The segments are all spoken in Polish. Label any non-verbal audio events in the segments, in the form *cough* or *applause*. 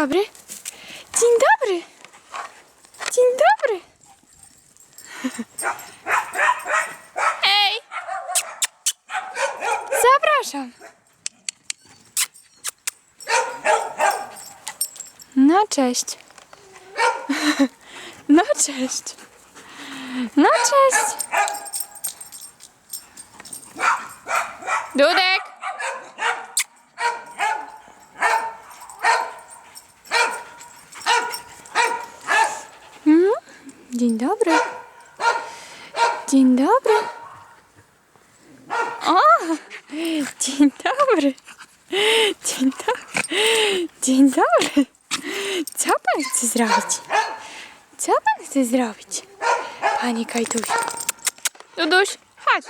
dobry. Dzień dobry. Dzień dobry. Ej. Zapraszam. No cześć. *laughs* No cześć. No cześć. Dudek. Dzień dobry. Dzień dobry. O, dzień dobry. Dzień dobry. Dzień dobry. Co pan chce zrobić? Co pan chce zrobić? Panie Kajtusiu. Duduś, chodź.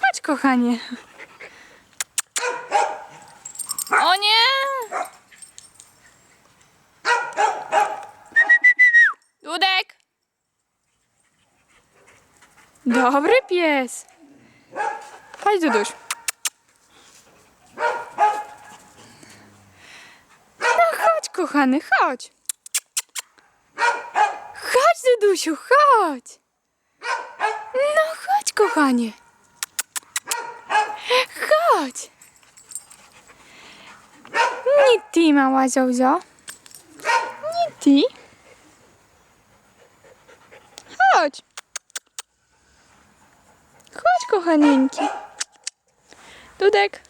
Chodź, kochanie. O nie! Dudek! Dobry pies. Chodź, Duduś. No chodź, kochany, chodź. Chodź, Dudusiu, chodź. No chodź, kochanie. Chodź. Nie ty, mała Zozo. Nie ty. Chodź. Kochanieńki. Dudek.